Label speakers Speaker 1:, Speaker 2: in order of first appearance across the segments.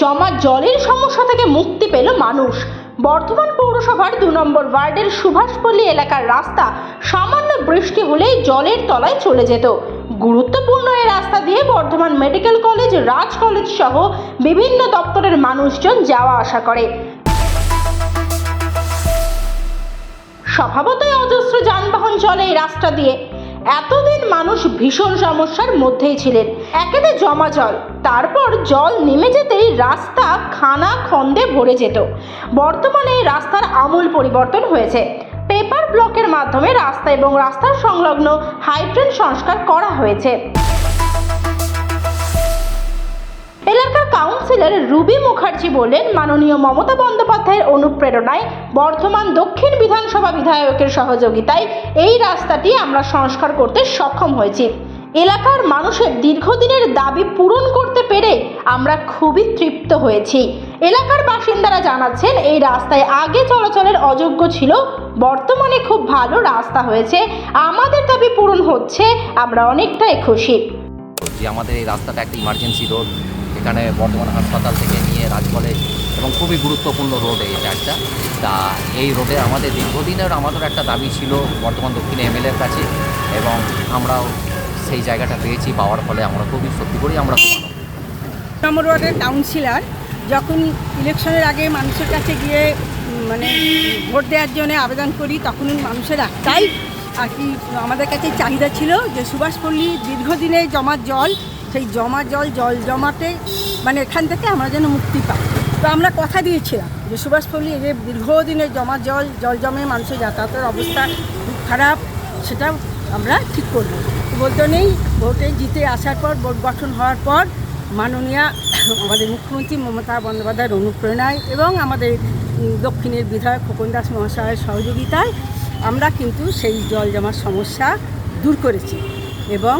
Speaker 1: জমা জলের সমস্যা থেকে মুক্তি পেল মানুষ। বর্ধমান পৌরসভার দু নম্বর ওয়ার্ডের সুভাষপল্লী এলাকার রাস্তা সামান্য বৃষ্টি হলেই জলের তলায় চলে যেত। গুরুত্বপূর্ণ এই রাস্তা দিয়ে Bardhaman medical college, Raj college সহ বিভিন্ন দপ্তরের মানুষজন যাওয়া আসা করে। স্বভাবতই অজস্র যানবাহন চলে এই রাস্তা দিয়ে। এতদিন মানুষ ভীষণ সমস্যার মধ্যেই ছিলেন। একেতে জমা জল। তারপর জল নেমে যেতেই রাস্তা খানা খন্দে ভরে যেত। বর্তমানে রাস্তার আমূল পরিবর্তন হয়েছে। পেপার ব্লকের মাধ্যমে রাস্তা এবং রাস্তার সংলগ্ন হাইড্রেন সংস্কার করা হয়েছে। কাউন্সিলর রুবি মুখার্জি বলেন, মাননীয় মমতা বন্দ্যোপাধ্যায়ের অনুপ্রেরণায় বর্ধমান দক্ষিণ বিধানসভা বিধায়কের সহযোগিতায় এই রাস্তাটি আমরা সংস্কার করতে সক্ষম হয়েছি। এলাকার মানুষের দীর্ঘদিনের দাবি পূরণ করতে পেরে আমরা খুবই তৃপ্ত হয়েছি। এলাকার বাসিন্দারা জানাচ্ছেন, এই রাস্তায় আগে চলাচলের অযোগ্য ছিল, বর্তমানে খুব ভালো রাস্তা হয়েছে, আমাদের দাবি পূরণ হচ্ছে, আমরা অনেকটাই খুশি।
Speaker 2: যে আমাদের এই রাস্তাটা একটা ইমার্জেন্সি রোড এখানে বর্ধমান হাসপাতাল থেকে নিয়ে রাজ এবং খুবই গুরুত্বপূর্ণ রোড এটা একটা তা এই রোডে আমাদের দীর্ঘদিনের আমাদের একটা দাবি ছিল বর্ধমান দক্ষিণে এমএলএর কাছে এবং আমরাও সেই জায়গাটা পেয়েছি, পাওয়ার ফলে আমরা খুবই সত্যি করেই আমরা
Speaker 3: নম্বর ওয়ার্ডের কাউন্সিলর যখন ইলেকশনের আগে মানুষের কাছে গিয়ে মানে ভোট দেওয়ার জন্য আবেদন করি, তখন মানুষের একটাই আর কি আমাদের কাছে চাহিদা ছিল যে সুভাষপল্লী দীর্ঘদিনে জমা জল সেই জমা জল জল জমাতে মানে এখান থেকে আমরা যেন মুক্তি পাই। তো আমরা কথা দিয়েছিলাম যে সুভাষপল্লী যে দীর্ঘদিনের জমা জল জল জমে মানুষের যাতায়াতের অবস্থা খুব খারাপ, সেটা আমরা ঠিক করব। বলতে নেই, ভোটে জিতে আসার পর, ভোট গঠন হওয়ার পর মাননীয়া আমাদের মুখ্যমন্ত্রী মমতা বন্দ্যোপাধ্যায়ের অনুপ্রেরণায় এবং আমাদের দক্ষিণের বিধায়ক খোকন দাস মহাশয়ের সহযোগিতায় আমরা কিন্তু সেই জল জমার সমস্যা দূর করেছি এবং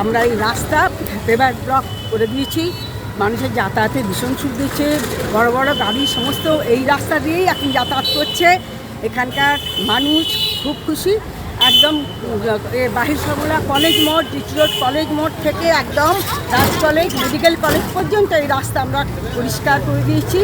Speaker 3: আমরা এই রাস্তা পেপার ব্লক করে দিয়েছি। মানুষের যাতায়াতে ভীষণ সুখ দিচ্ছে। বড় বড় গাড়ি, সমস্ত এই রাস্তা দিয়েই এখন যাতায়াত করছে। এখানকার মানুষ খুব খুশি। একদম বাহির সবলা কলেজ মোড় ডিচ রোড কলেজ মোড় থেকে একদম রাজ কলেজ মেডিকেল কলেজ পর্যন্ত এই রাস্তা আমরা পরিষ্কার করে দিয়েছি।